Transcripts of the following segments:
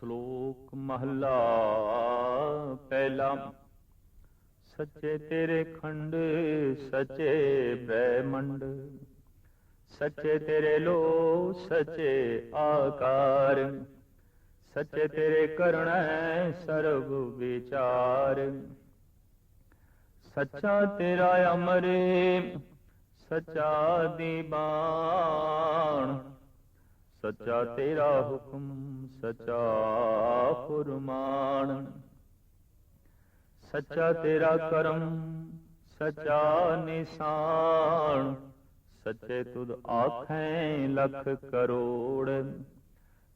ਸ਼ਲੋਕ ਮਹਲਾ ਪਹਿਲਾ। ਸੱਚੇ ਤੇਰੇ ਖੰਡ, ਸੱਚੇ ਬ੍ਰਹਮੰਡ ਸੱਚੇ ਤੇਰੇ ਲੋ ਸੱਚੇ ਆਕਾਰ। ਸੱਚੇ ਤੇਰੇ ਕਰਣੈ ਸਰਬ ਵਿਚਾਰ। ਸੱਚਾ ਤੇਰਾ ਅਮਰੇ ਸੱਚਾ ਦੀਵਾਨ। ਸੱਚਾ ਤੇਰਾ ਹੁਕਮ, ਸੱਚਾ ਫੁਰਮਾਨ। ਸੱਚਾ ਤੇਰਾ ਕਰਮ, ਸੱਚਾ ਨਿਸ਼ਾਨ। ਸੱਚੇ ਤੁਧ ਆਖੈ ਲੱਖ ਕਰੋੜ।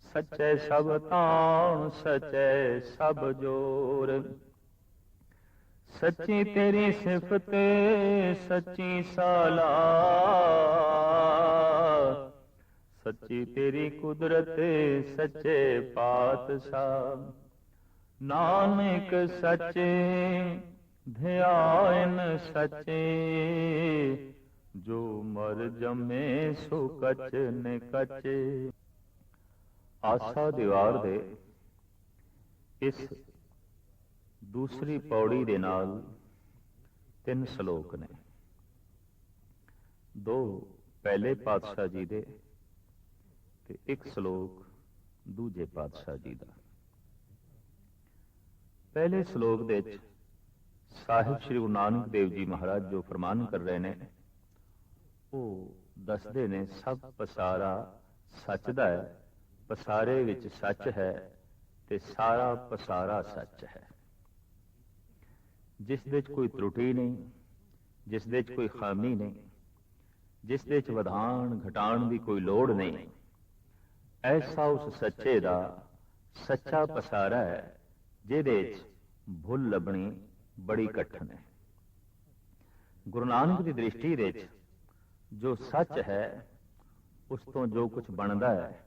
ਸੱਚੇ ਸਭ ਤਾਣ, ਸੱਚੇ ਸਭ ਜੋਰ। ਸੱਚੀ ਤੇਰੀ ਸਿਫਤ, ਸੱਚੀ ਸਾਲਾ। ਸੱਚੀ ਤੇਰੀ ਕੁਦਰਤ ਸੱਚੇ ਪਾਤਸ਼ਾਹ। ਨਾਨਕ ਸੱਚੇ, ਧਿਆਨ ਸੱਚੇ। ਜੋ ਮਰ ਜਮੇ, ਸੋ ਕਚ ਨੇ ਕਚੇ। ਆਸਾ ਦੀਵਾਰ ਦੇ ਇਸ ਦੂਸਰੀ ਪੌੜੀ ਦੇ ਨਾਲ ਤਿੰਨ ਸ਼ਲੋਕ ਨੇ। ਦੋ ਪਹਿਲੇ ਪਾਤਸ਼ਾਹ ਜੀ ਦੇ ਤੇ ਇੱਕ ਸ਼ਲੋਕ ਦੂਜੇ ਪਾਤਸ਼ਾਹ ਜੀ ਦਾ। ਪਹਿਲੇ ਸ਼ਲੋਕ ਦੇ ਵਿੱਚ ਸਾਹਿਬ ਸ੍ਰੀ ਗੁਰੂ ਨਾਨਕ ਦੇਵ ਜੀ ਮਹਾਰਾਜ ਜੋ ਫਰਮਾਨ ਕਰ ਰਹੇ ਨੇ, ਉਹ ਦੱਸਦੇ ਨੇ, ਸਭ ਪਸਾਰਾ ਸੱਚ ਦਾ ਹੈ, ਪਸਾਰੇ ਵਿੱਚ ਸੱਚ ਹੈ ਤੇ ਸਾਰਾ ਪਸਾਰਾ ਸੱਚ ਹੈ। ਜਿਸ ਦੇ ਵਿੱਚ ਕੋਈ ਤਰੁਟੀ ਨਹੀਂ, ਜਿਸ ਦੇ ਵਿੱਚ ਕੋਈ ਖਾਮੀ ਨਹੀਂ, ਜਿਸ ਦੇ ਵਿੱਚ ਵਧਾਣ ਘਟਾਣ ਦੀ ਕੋਈ ਲੋੜ ਨਹੀਂ ਐਸਾ ਉਸ ਸੱਚੇ ਦਾ ਸੱਚਾ ਪਸਾਰਾ ਹੈ, ਜਿਹਦੇ ਚ ਭੁੱਲ ਲੱਭਣੀ ਬੜੀ ਕਠਨ ਹੈ। ਗੁਰੂ ਨਾਨਕ ਦੀ ਦ੍ਰਿਸ਼ਟੀ ਦੇ ਵਿੱਚ ਜੋ ਸੱਚ ਹੈ, ਉਸ ਤੋਂ ਜੋ ਕੁਝ ਬਣਦਾ ਹੈ,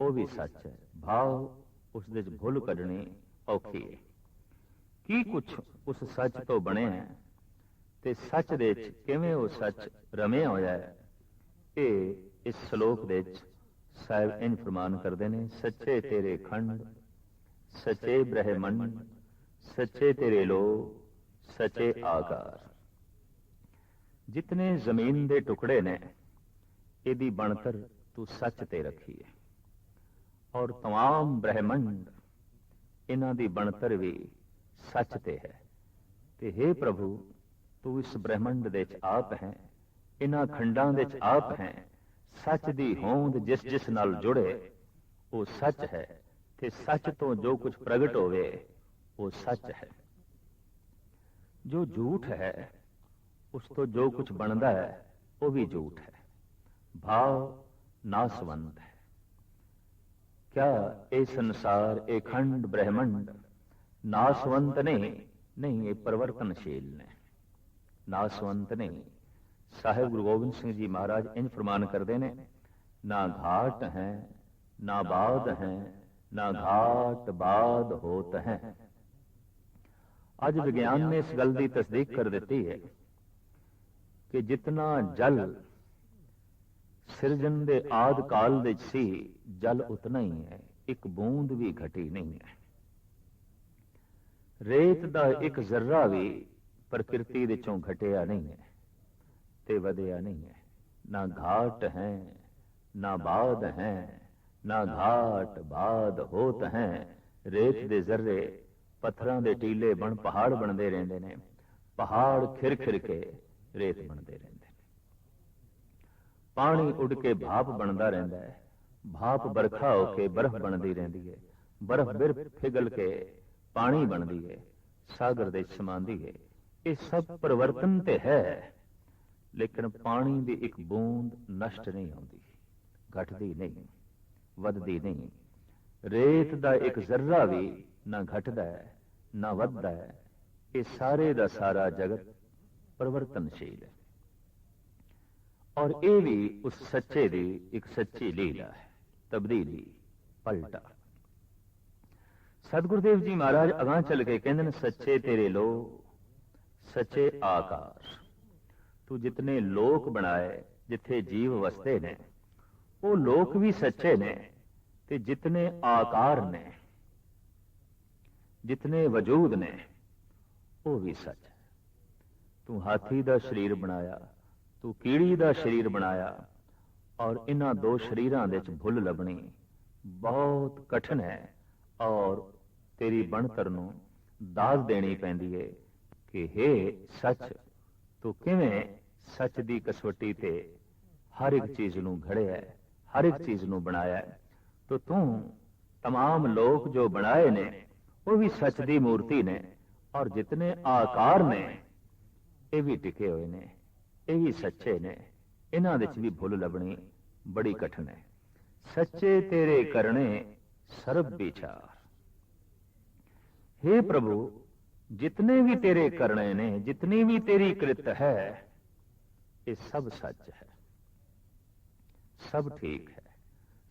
ਉਹ ਵੀ ਸੱਚ ਹੈ। ਭਾਵ ਉਸ ਦੇ ਵਿੱਚ ਭੁੱਲ ਕੱਢਣੀ ਔਖੀ ਹੈ। ਕੀ ਕੁਝ ਉਸ ਸੱਚ ਤੋਂ ਬਣਿਆ ਹੈ ਤੇ ਸੱਚ ਦੇ ਵਿੱਚ ਕਿਵੇਂ ਉਹ ਸੱਚ ਰਮਿਆ ਹੋਇਆ ਹੈ, ਇਹ ਇਸ ਸ਼ਲੋਕ ਦੇ ਵਿੱਚ ਸਾਹਿਬ ਇਨ ਫਰਮਾਨ ਕਰਦੇ ਨੇ ਸੱਚੇ ਤੇਰੇ ਖੰਡ ਸੱਚੇ ਬ੍ਰਹਮੰਡ ਸੱਚੇ ਤੇਰੇ ਲੋ ਸੱਚੇ ਆਕਾਰ ਜਿਤਨੇ ਜ਼ਮੀਨ ਦੇ ਟੁਕੜੇ ਨੇ ਇਹਦੀ ਬਣਤਰ ਤੂੰ ਸੱਚ ਤੇ ਰੱਖੀ ਹੈ ਔਰ तमाम ਬ੍ਰਹਮੰਡ ਇਹਨਾਂ ਦੀ ਬਣਤਰ ਵੀ ਸੱਚ ਤੇ ਹੈ ਤੇ हे ਪ੍ਰਭੂ ਤੂੰ ਇਸ ਬ੍ਰਹਮੰਡ ਦੇ ਵਿੱਚ ਆਪ ਹੈ ਇਹਨਾਂ ਖੰਡਾਂ ਦੇ ਵਿੱਚ ਆਪ ਹੈ ਸੱਚ ਦੀ ਹੋਂਦ ਜਿਸ ਜਿਸ ਨਾਲ ਜੁੜੇ, ਉਹ ਸੱਚ ਹੈ ਤੇ ਸੱਚ ਤੋਂ ਜੋ ਕੁਝ ਪ੍ਰਗਟ ਹੋਵੇ, ਉਹ ਸੱਚ ਹੈ। ਜੋ ਝੂਠ ਹੈ, ਉਸ ਤੋਂ ਜੋ ਕੁਝ ਬਣਦਾ ਹੈ, ਉਹ ਵੀ ਝੂਠ ਹੈ। ਭਾਵ ਨਾਸਵੰਤ ਹੈ। ਕਿਆ ਇਹ ਸੰਸਾਰ ਇਹ ਖੰਡ ਬ੍ਰਹਮੰਡ, ਨਾਸਵੰਤ ਨੇ, ਨਹੀਂ, ਇਹ ਪਰਵਰਤਨਸ਼ੀਲ ਨੇ। ਨਾਸਵੰਤ ਨਹੀਂ ਸਾਹਿਬ ਗੁਰੂ ਗੋਬਿੰਦ ਸਿੰਘ ਜੀ ਮਹਾਰਾਜ ਇੰਜ ਫਰਮਾਨ ਕਰਦੇ ਨੇ, ਨਾ ਘਾਟ ਹੈ, ਨਾ ਬਾਦ ਹੈ, ਨਾ ਘਾਟ ਬਾਦ ਹੋਤ ਹੈ। ਅੱਜ ਵਿਗਿਆਨ ਨੇ ਇਸ ਗੱਲ ਦੀ ਤਸਦੀਕ ਕਰ ਦਿੱਤੀ ਹੈ ਕਿ ਜਿਤਨਾ ਜਲ ਸਿਰਜਣ ਦੇ ਆਦ ਕਾਲ ਵਿੱਚ ਸੀ, ਜਲ ਉਤਨਾ ਹੀ ਹੈ, ਇੱਕ ਬੂੰਦ ਵੀ ਘਟੀ ਨਹੀਂ ਹੈ। ਰੇਤ ਦਾ ਇੱਕ ਜ਼ਰਰਾ ਵੀ ਪ੍ਰਕਿਰਤੀ ਵਿੱਚੋਂ ਘਟਿਆ ਨਹੀਂ ਹੈ। ਤੇ ਵਧਿਆ ਨਹੀਂ ਹੈ। ਨਾ ਘਾਟ ਹੈ, ਨਾ ਬਾਦ ਹੈ, ਨਾ ਘਾਟ ਬਾਦ ਹੋਤ ਹੈ। ਰੇਤ ਦੇ ਜ਼ਰਰੇ ਪੱਥਰਾਂ ਦੇ ਟੀਲੇ ਬਣ ਪਹਾੜ ਬਣਦੇ ਰਹਿੰਦੇ ਨੇ। ਪਹਾੜ ਖਿਰ ਖਿਰ ਕੇ ਰੇਤ ਬਣਦੇ ਰਹਿੰਦੇ ਨੇ। ਪਾਣੀ ਉੱਡ ਕੇ ਭਾਪ ਬਣਦਾ ਰਹਿੰਦਾ ਹੈ। ਭਾਪ ਬਰਖਾ ਹੋ ਕੇ ਬਰਫ਼ ਬਣਦੀ ਰਹਿੰਦੀ ਹੈ। ਬਰਫ਼ ਬਿਰ ਫਿਗਲ ਕੇ ਪਾਣੀ ਬਣਦੀ ਹੈ। ਸਾਗਰ ਦੇ ਸਮਾਂਦੀ ਹੈ। ਇਹ ਸਭ ਪਰਿਵਰਤਨ ਤੇ ਹੈ। ਲੇਕਿਨ ਪਾਣੀ ਦੀ ਇੱਕ ਬੂੰਦ ਨਸ਼ਟ ਨਹੀਂ ਹੁੰਦੀ, ਘਟਦੀ ਨਹੀਂ, ਵੱਧਦੀ ਨਹੀਂ। ਰੇਤ ਦਾ ਇੱਕ ਜ਼ਰਰਾ ਵੀ ਨਾ ਘਟਦਾ ਹੈ, ਨਾ ਵੱਧਦਾ ਹੈ। ਇਹ ਸਾਰੇ ਦਾ ਸਾਰਾ ਜਗਤ ਪਰਿਵਰਤਨਸ਼ੀਲ ਹੈ। ਔਰ ਇਹ ਵੀ ਉਸ ਸੱਚੇ ਦੀ ਇੱਕ ਸੱਚੀ ਲੀਲਾ ਹੈ, ਤਬਦੀਲੀ, ਪਲਟਾ। ਸਤਿਗੁਰਦੇਵ ਜੀ ਮਹਾਰਾਜ ਅਗਾਹ ਚੱਲ ਕੇ ਕਹਿੰਦੇ ਨੇ, ਸੱਚੇ ਤੇਰੇ ਲੋ ਸੱਚੇ ਆਕਾਰ ਤੂੰ ਜਿਤਨੇ ਲੋਕ ਬਣਾਏ, ਜਿੱਥੇ ਜੀਵ ਵਸਦੇ ਨੇ, ਉਹ ਲੋਕ ਵੀ ਸੱਚੇ ਨੇ ਤੇ ਜਿਤਨੇ ਆਕਾਰ ਨੇ, ਜਿਤਨੇ ਵਜੂਦ ਨੇ, ਉਹ ਵੀ ਸੱਚ। ਹੈ ਤੂੰ ਹਾਥੀ ਦਾ ਸਰੀਰ ਬਣਾਇਆ, ਤੂੰ ਕੀੜੀ ਦਾ ਸਰੀਰ ਬਣਾਇਆ ਔਰ ਇਹਨਾਂ ਦੋ ਸਰੀਰਾਂ ਦੇ ਵਿੱਚ ਭੁੱਲ ਲੱਭਣੀ ਬਹੁਤ ਕਠਿਨ ਹੈ ਔਰ ਤੇਰੀ ਬਣਤਰ ਨੂੰ ਦਾਸ ਦੇਣੀ ਪੈਂਦੀ ਏ ਕਿ हे ਸੱਚ, ਤੂੰ ਕਿਵੇਂ ਸੱਚ ਦੀ ਕਸਵੱਟੀ ਤੇ ਹਰ ਇੱਕ ਚੀਜ਼ ਨੂੰ ਘੜਿਆ ਹੈ ਹਰ ਇੱਕ ਚੀਜ਼ ਨੂੰ ਬਣਾਇਆ ਹੈ ਤੋ ਤੂੰ तमाम ਲੋਕ ਜੋ ਬਣਾਏ ਨੇ ਉਹ ਵੀ ਸੱਚ ਦੀ ਮੂਰਤੀ ਨੇ ਔਰ ਜਿਤਨੇ ਆਕਾਰ ਨੇ ਇਹ ਵੀ ਟਿਕੇ ਹੋਏ ਨੇ ਇਹ ਵੀ ਸੱਚੇ ਨੇ ਇਹਨਾਂ ਵਿੱਚ ਵੀ ਭੁੱਲ ਲੱਭਣੀ ਬੜੀ ਕਠਿਨ ਹੈ ਸੱਚੇ ਤੇਰੇ ਕਰਨੇ ਸਰਬ ਵਿਚਾਰ हे ਪ੍ਰਭੂ ਜਿਤਨੇ ਵੀ ਤੇਰੇ ਕਰਨੇ ਨੇ ਜਿਤਨੀ ਵੀ ਤੇਰੀ ਕ੍ਰਿਤ ਹੈ ਇਹ ਸਭ ਸੱਚ ਹੈ ਸਭ ਠੀਕ ਹੈ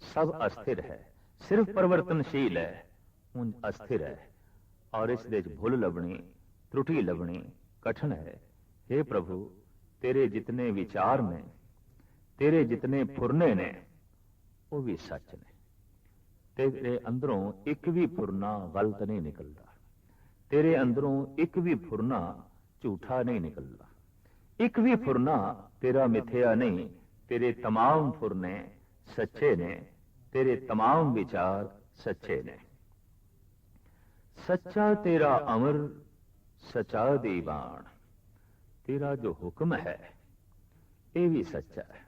ਸਭ ਅਸਥਿਰ ਹੈ ਸਿਰਫ ਪਰਵਰਤਨਸ਼ੀਲ ਹੈ ਹੁਣ ਅਸਥਿਰ ਹੈ ਔਰ ਇਸ ਦੇ ਵਿੱਚ ਭੁੱਲ ਲੱਭਣੀ त्रुटि ਲੱਭਣੀ ਕਠਿਨ ਹੈ हे ਪ੍ਰਭੂ ਤੇਰੇ ਜਿਤਨੇ ਵਿਚਾਰ ਨੇ ਤੇਰੇ ਜਿਤਨੇ ਫੁਰਨੇ ਨੇ ਉਹ ਵੀ ਸੱਚ ਨੇ ਤੇਰੇ ਅੰਦਰੋਂ ਇੱਕ ਵੀ ਫੁਰਨਾ ਗਲਤ ਨਹੀਂ ਨਿਕਲਦਾ ਤੇਰੇ ਅੰਦਰੋਂ ਇੱਕ ਵੀ ਫੁਰਨਾ ਝੂਠਾ ਨਹੀਂ ਨਿਕਲਦਾ ਇੱਕ ਵੀ ਫੁਰਨਾ ਤੇਰਾ ਮਿੱਥਿਆ ਨਹੀਂ ਤੇਰੇ तमाम ਫੁਰਨੇ ਸੱਚੇ ਨੇ ਤੇਰੇ तमाम ਵਿਚਾਰ ਸੱਚੇ ਨੇ ਸੱਚਾ ਤੇਰਾ ਅਮਰ ਸਚਾ ਦੀਵਾਨ ਤੇਰਾ ਜੋ ਹੁਕਮ ਹੈ ਇਹ ਵੀ ਸੱਚਾ ਹੈ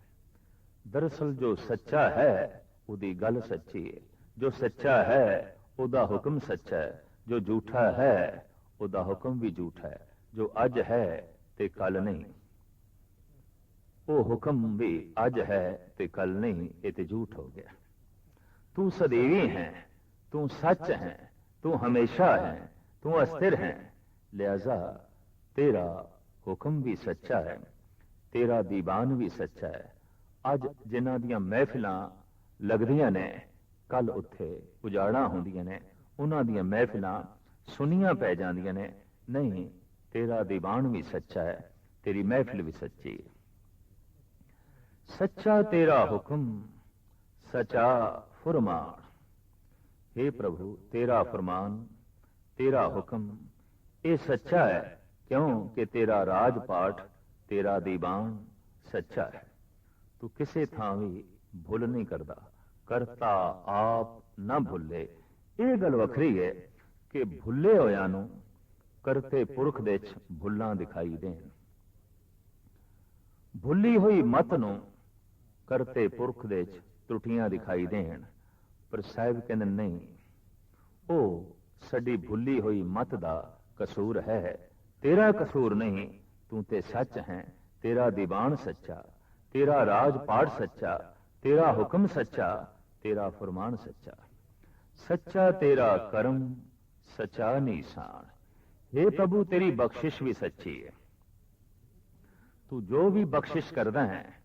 ਦਰਅਸਲ ਜੋ ਸੱਚਾ ਹੈ ਉਹਦੀ ਗੱਲ ਸੱਚੀ ਹੈ ਜੋ ਸੱਚਾ ਹੈ ਉਹਦਾ ਹੁਕਮ ਸੱਚਾ ਹੈ ਜੋ ਝੂਠਾ ਹੈ ਉਹਦਾ ਹੁਕਮ ਵੀ ਝੂਠਾ ਹੈ ਜੋ ਅੱਜ ਹੈ ਤੇ ਕੱਲ ਨਹੀਂ ਉਹ ਹੁਕਮ ਵੀ ਅੱਜ ਹੈ ਤੇ ਕੱਲ ਨਹੀਂ, ਇਹ ਤੇ ਝੂਠ ਹੋ ਗਿਆ। ਤੂੰ ਸਦੀਵੀ ਹੈ, ਤੂੰ ਸੱਚ ਹੈ, ਤੂੰ ਹਮੇਸ਼ਾ ਹੈ, ਤੂੰ ਅਸਥਿਰ ਹੈ। ਲਿਆਜ਼ਾ, ਤੇਰਾ ਹੁਕਮ ਵੀ ਸੱਚਾ ਹੈ, ਤੇਰਾ ਦੀਵਾਨ ਵੀ ਸੱਚਾ ਹੈ। ਅੱਜ ਜਿਨ੍ਹਾਂ ਦੀਆਂ ਮਹਿਫਿਲਾਂ ਲੱਗਦੀਆਂ ਨੇ, ਕੱਲ ਉੱਥੇ ਉਜਾੜਾਂ ਹੁੰਦੀਆਂ ਨੇ, ਉਹਨਾਂ ਦੀਆਂ ਮਹਿਫਿਲਾਂ ਸੁਨੀਆਂ ਪੈ ਜਾਂਦੀਆਂ ਨੇ। ਨਹੀਂ, ਤੇਰਾ ਦੀਵਾਨ ਵੀ ਸੱਚਾ ਹੈ, ਤੇਰੀ ਮਹਿਫਿਲ ਵੀ ਸੱਚੀ ਹੈ। ਸੱਚਾ ਤੇਰਾ ਹੁਕਮ, ਸਚਾ ਫਰਮਾਨ। हे ਪ੍ਰਭੂ, ਤੇਰਾ ਫਰਮਾਨ, ਤੇਰਾ ਹੁਕਮ, ਇਹ ਸੱਚਾ ਹੈ, ਕਿਉਂ ਕਿ ਤੇਰਾ ਰਾਜ ਪਾਠ ਤੇਰਾ ਦੀਵਾਨ ਸੱਚਾ ਹੈ। ਤੂੰ ਕਿਸੇ ਥਾਂ ਵੀ ਭੁੱਲ ਨਹੀਂ ਕਰਦਾ, ਕਰਤਾ ਆਪ ਨਾ ਭੁੱਲੇ। ਇਹ ਗੱਲ ਵੱਖਰੀ ਹੈ ਕਿ ਭੁੱਲੇ ਹੋਇਆਂ ਨੂੰ ਕਰਤੇ ਪੁਰਖ ਦੇ ਵਿੱਚ ਭੁੱਲਾਂ ਦਿਖਾਈ ਦੇਣ। ਭੁੱਲੀ ਹੋਈ ਮਤ ਨੂੰ ਕਰਤੇ ਪੁਰਖ ਦੇ ਵਿੱਚ ਤਰੁੱਟੀਆਂ ਦਿਖਾਈ ਦੇਣ। ਪਰ ਸਾਹਿਬ ਕਹਿੰਦੇ, ਨਹੀਂ, ਉਹ ਸਾਡੀ ਭੁੱਲੀ ਹੋਈ ਮਤ ਦਾ ਕਸੂਰ ਹੈ। ਤੇਰਾ ਕਸੂਰ ਨਹੀਂ, ਤੂੰ ਤੇ ਸੱਚ ਹੈ। ਤੇਰਾ ਦੀਵਾਨ ਸੱਚਾ, ਤੇਰਾ ਰਾਜ ਪਾਠ ਸੱਚਾ, ਤੇਰਾ ਹੁਕਮ ਸੱਚਾ, ਤੇਰਾ ਫਰਮਾਨ ਸੱਚਾ। ਸੱਚਾ ਤੇਰਾ ਕਰਮ, ਸਚਾ ਨਿਸ਼ਾਨ। हे ਪ੍ਰਭੂ, ਤੇਰੀ ਬਖਸ਼ਿਸ਼ ਵੀ ਸੱਚੀ ਹੈ। ਤੂੰ ਜੋ ਵੀ ਬਖਸ਼ਿਸ਼ ਕਰਦਾ ਹੈ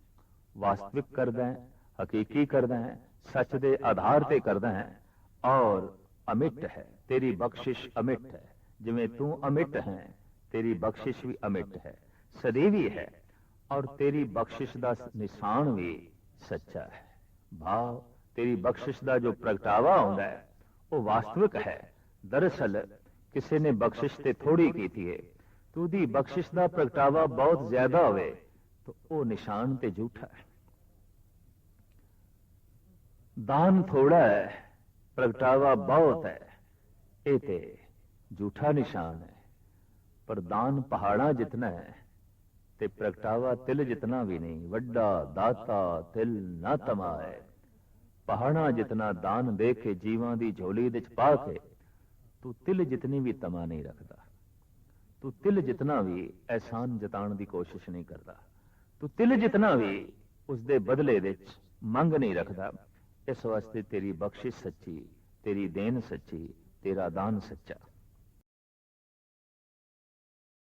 ਵਾਸਤਵਿਕ ਕਰਦਾ ਹੈ, ਹਕੀਕੀ ਕਰਦਾ ਹੈ, ਸੱਚ ਦੇ ਆਧਾਰ ਤੇ ਕਰਦਾ ਹੈ ਔਰ ਅਮਿਟ ਹੈ, ਤੇਰੀ ਬਖਸ਼ਿਸ਼ ਅਮਿਟ ਹੈ, ਜਿਵੇਂ ਤੂੰ ਅਮਿਟ ਹੈ, ਤੇਰੀ ਬਖਸ਼ਿਸ਼ ਵੀ ਅਮਿਟ ਹੈ ਸਦੀਵੀ ਹੈ ਔਰ ਤੇਰੀ ਬਖਸ਼ਿਸ਼ ਦਾ ਨਿਸ਼ਾਨ ਵੀ ਸੱਚਾ ਹੈ। ਭਾਵ, ਤੇਰੀ ਬਖਸ਼ਿਸ਼ ਦਾ ਜੋ ਪ੍ਰਗਟਾਵਾ ਹੁੰਦਾ ਹੈ, ਉਹ ਵਾਸਤਵਿਕ ਹੈ। ਦਰਅਸਲ, ਕਿਸੇ ਨੇ ਬਖਸ਼ਿਸ਼ ਤੇ ਥੋੜੀ ਕੀਤੀ ਹੈ ਤੂੰ ਦੀ ਬਖਸ਼ਿਸ਼ ਦਾ ਪ੍ਰਗਟਾਵਾ ਬਹੁਤ ਜ਼ਿਆਦਾ ਹੋਵੇ, ਤਾਂ ਉਹ ਨਿਸ਼ਾਨ ਤੇ ਝੂਠਾ ਹੈ। ਦਾਨ ਥੋੜਾ ਹੈ ਪ੍ਰਗਟਾਵਾ ਬਹੁਤ ਹੈ ਇਹ ਤੇ ਝੂਠਾ ਨਿਸ਼ਾਨ ਹੈ ਪਰ ਦਾਨ ਪਹਾੜਾਂ ਜਿਤਨਾ ਹੈ ਤੇ ਪ੍ਰਗਟਾਵਾ ਤਿਲ ਜਿਤਨਾ ਵੀ ਨਹੀਂ ਵੱਡਾ ਦਾਤਾ ਤਿਲ ਨਾ ਤਮਾਏ ਪਹਾੜਾਂ ਜਿਤਨਾ ਦਾਨ ਦੇ ਕੇ ਜੀਵਾਂ ਦੀ ਝੋਲੀ ਵਿੱਚ ਪਾ ਕੇ ਤੂੰ ਤਿਲ ਜਿਤਨੀ ਵੀ ਤਮਾ ਨਹੀਂ ਰੱਖਦਾ ਤੂੰ ਤਿਲ ਜਿਤਨਾ ਵੀ ਐਹਸਾਨ ਜਤਾਉਣ ਦੀ ਕੋਸ਼ਿਸ਼ ਨਹੀਂ ਕਰਦਾ ਤੂੰ ਤਿਲ ਜਿਤਨਾ ਵੀ ਉਸ ਦੇ ਬਦਲੇ ਵਿੱਚ ਮੰਗ ਨਹੀਂ ਰੱਖਦਾ ਇਸ ਵਾਸਤੇ ਤੇਰੀ ਬਖਸ਼ਿਸ਼ ਸੱਚੀ ਤੇਰੀ ਦੇਨ ਸੱਚੀ ਤੇਰਾ ਦਾਨ ਸੱਚਾ।